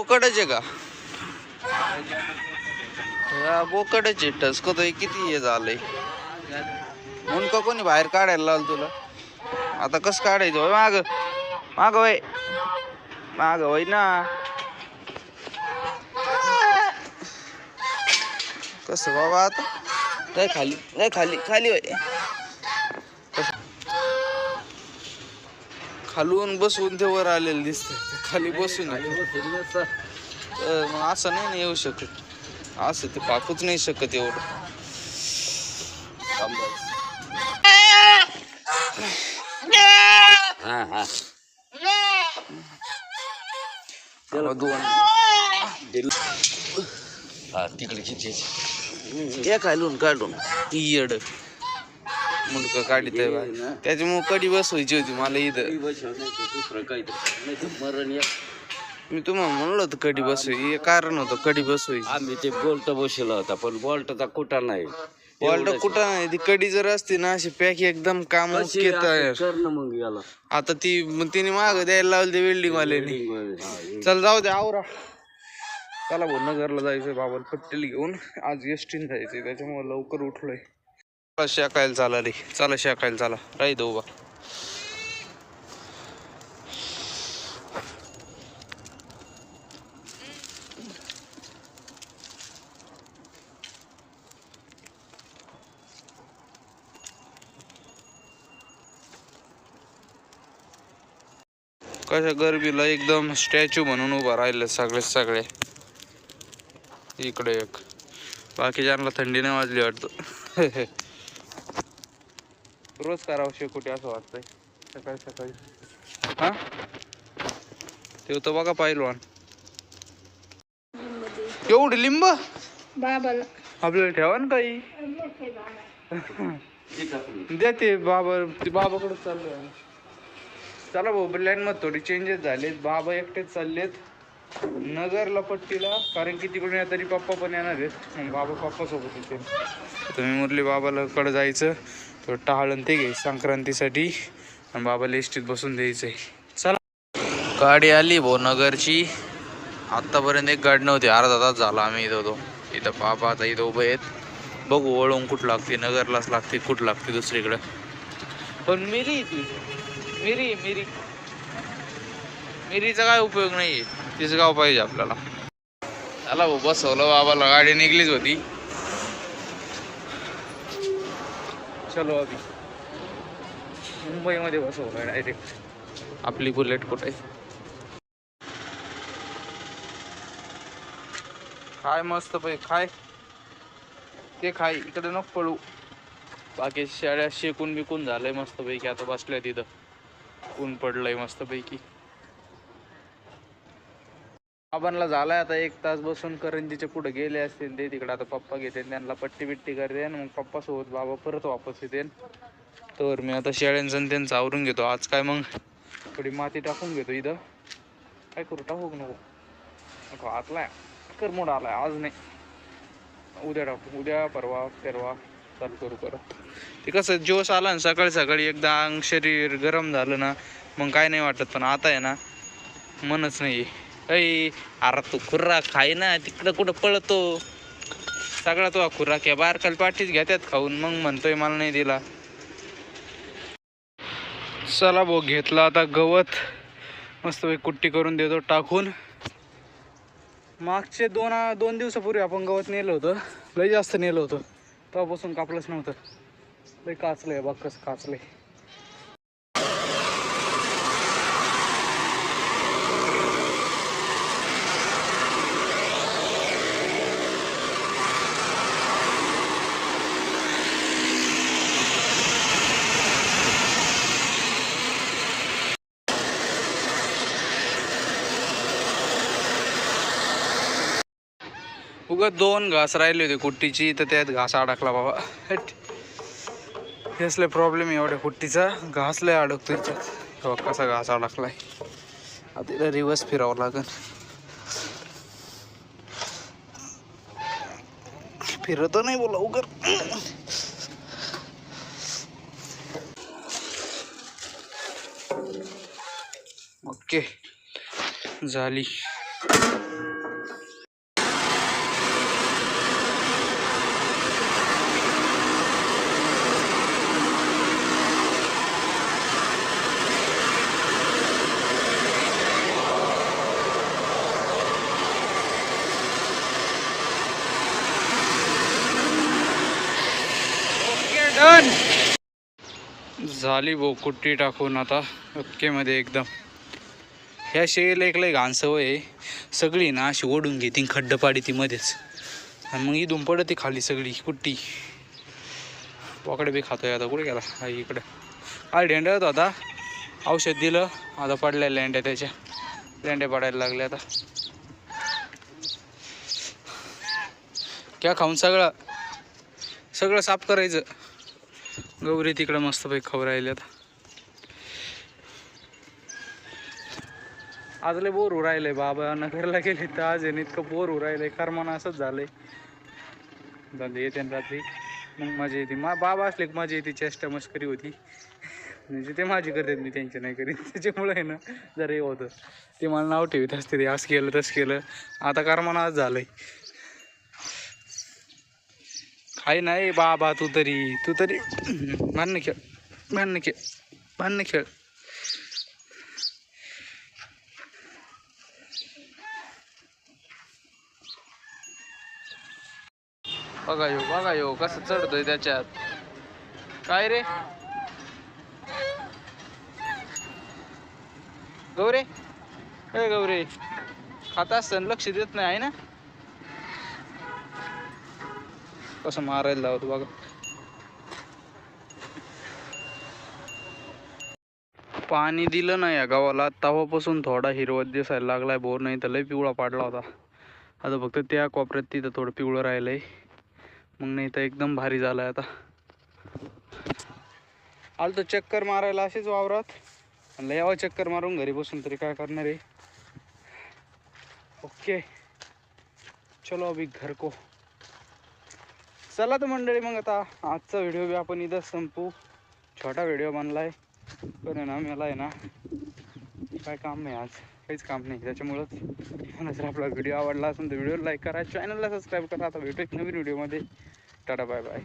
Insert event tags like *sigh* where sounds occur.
बोकडच आहे का? या बोकडच आहे टसकतोय किती हे झालंय. म्हणून का कोणी बाहेर काढायला लावलं तुला? आता कसं काढायचं होय? माग माग वय माग वय ना. कसं बाबा आता? काय खाली काय खाली खाली वय खालून बसवून ते वर आलेलं दिसतंय. खाली बसून मग असं नाही ना येऊ शकत. असं ते पाकूच नाही शकत एवढं. हा हा. दोन. हा तिकडे किती या खालून काढून. येड. मुंडक काढीत. त्याच्यामुळे कडी बसवायची होती मला इथं. दुसरं काहीतरी नाही तर मरण या मी तुम्हाला म्हणलं होतं कडी बसवायची. हे कारण होतं कडी बसवायची. आम्ही ते बोल्ट बसवला होता पण बोल्टचा कुठा नाही. वॉल्ट कुठं नाही? ती कडी जर असती ना अशी पॅक एकदम काम ओके तयार. कर ना मग याला. आता ती मग तिने माग द्यायला लावली ते वेल्डिंग वाल्याने. चल जाऊ दे आवरा. चला भाऊ नगरला जायचंय बाबाला पट्टेल घेऊन. आज एसटीन जायचंय त्याच्यामुळे लवकर उठलोय. चला शाकायला चाला रे. चला शेकायला चला राही दो बा कशा गरबीला एकदम स्टॅच्यू म्हणून उभा राहिले सगळे सगळे. इकडे एक. बाकीच्यांना थंडी नाही वाजली वाटतं. *laughs* रोज करावं शेकोटी असं वाटतंय. सकाळी सकाळी. हा? ते होतं बघा पाहिलवान एवढी लिंब? बाबाला. आपल्याला ठेवा ना काही. द्या ते बाबा ते बाबाकडे चाललोय. चला भाऊ लाईन मध्ये थोडी चेंजेस झालेत. बाबा एकटेच चाललेत. नगरला पट्टीला कारण की तिकडून या तरी पप्पा पण येणार आहेत. मग बाबा पप्पा सोबत येते तुम्ही मुरली बाबाला कडे जायचं. तो टाळण ते घे संक्रांतीसाठी. आणि बाबाला एसटीत बसून आहे चला. गाडी आली भाऊ नगरची. आत्तापर्यंत एक गाडी नव्हती. अर्धा तास झाला आम्ही इथं होतो. इथं बाबा आता इथं उभे आहेत. बघू वळून कुठं लागते. नगरलाच लागते कुठं लागते दुसरीकडं. पण मिरी ती. मिरी मिरी. मिरीचा काय उपयोग नाही आहे तिचं गाव पाहिजे आपल्याला. चला भाऊ बसवलं बाबाला. गाडी निघलीच होती. चलो अभि. मुंबईमध्ये बसवलं डायरेक्ट आपली बुलेट कुठे? आहे? काय मस्त पाहिजे खाय. ते खाय इकडे नको पळू. बाकी शाळ्या शेकून बिकून झालंय मस्त पैकी आता बसल्या तिथं. ऊन पडलंय मस्त पैकी. बाबांना झालाय आता एक तास बसून करंजीचे पुढे गेले असतील ते तिकडे आता पप्पा घेते त्यांना पट्टी बिट्टी करते आणि मग पप्पा सोबत बाबा परत वापस येते तर मी आता शेळ्यांचं त्यांचं आवरून घेतो. आज काय मग? थोडी माती टाकून घेतो इथं. काय करू? टाकू का नको? नको आतलाय. करमोड आलाय. आज नाही. उद्या टाकू. उद्या परवा परवा चालू करू परत. ते कसं जोश आला ना सकाळी सकाळी एकदा अंग शरीर गरम झालं ना मग काय नाही वाटत पण आता आहे ना मनच नाही ऐ अरे तू खुर्रा खाय ना तिकडं कुठं पळतो? सगळा तो खुर्राक या बारकाल पाठीच घेतात खाऊन मग म्हणतोय मला नाही दिला. चला भाऊ घेतला आता गवत. मस्त कुट्टी करून देतो टाकून. मागचे दोन दोन दिवसापूर्वी आपण गवत नेलं होतं. लय जास्त नेलं होतं. तेव्हापासून कापलंच नव्हतं. लय काचलंय बघ कसं काचलंय. उगा दोन घास राहिले होते कुट्टीची तर त्यात घास अडकला बाबा. हेच लय प्रॉब्लेम आहे एवढ्या कुट्टीचा घास लय अडकतो याच्यात बघ कसा घास अडकलाय. आता तिला रिवर्स फिरावं लागेल फिरत नाही बोला उगर ओके. झाली. झाली भाऊ कुट्टी टाकून आता ओक्केमध्ये एकदम. ह्या शेळीला एक लय घाण सवय आहे. सगळी ना अशी ओढून घेते खड्ड पाडी ती मध्येच. आणि मग इथून पडते खाली सगळी कुट्टी. पकडे बी खातोय आता कुठे गेला? हा इकडं. हा ढेंडळत होता. औषध दिलं आता पडल्या लेंड्या त्याच्या. लेंड्या पडायला लागल्या आता. क्या खाऊन सगळं? सगळं साफ करायचं. गौरी तिकडं मस्तपैकी खबर राहिल्यात. आज लय बोर होऊ राहिलंय बाबा. नगरला गेले तर आज आहे इतकं बोर होऊ करमान असंच झालंय. जाऊ येते ना रात्री. मग मजा येते. मा बाबा असले की मजा येते. चेष्टा मस्करी होती. म्हणजे ते माझी करतात मी त्यांची नाही करीत. त्याच्यामुळे आहे ना जरा हे होतं. ते मला नाव ठेवत असते ते. असं केलं तसं केलं. आता करमाना आज झालंय. काही नाही बाबा तू तरी तू तरी. भांडणं खेळ भांडणं खेळ भांडणं खेळ. बघा यो बघा यो कसं चढतोय त्याच्यात. काय रे? गौरे? ए गौरे खात असताना लक्ष देत नाही आहे ना? कसं मारायला लावतो बघा. पाणी दिलं ना या गावाला. तवापासून थोडा हिरवत दिसायला लागलाय बोर नाही तर लय पिवळा पाडला होता. आता फक्त त्या कोपऱ्यात तिथं थोडं पिवळं राहिलंय. मग नाही तर एकदम भारी झालाय आता. आलं तर चक्कर मारायला असेच वावरात. म्हणलं यावं चक्कर मारून घरी बसून तरी काय करणार आहे. ओके. चलो अभी घर को. चला तर मंडळी मग आता आजचा व्हिडिओ बी आपण इथं संपू. छोटा व्हिडिओ बनला आहे पण आहे ना मला आहे ना काय काम नाही आज. काहीच काम नाही. त्याच्यामुळंच जर आपला व्हिडिओ आवडला असेल तर व्हिडिओ लाईक करा. चॅनलला सबस्क्राईब करा. आता भेटू एक नवीन व्हिडिओमध्ये टाटा बाय बाय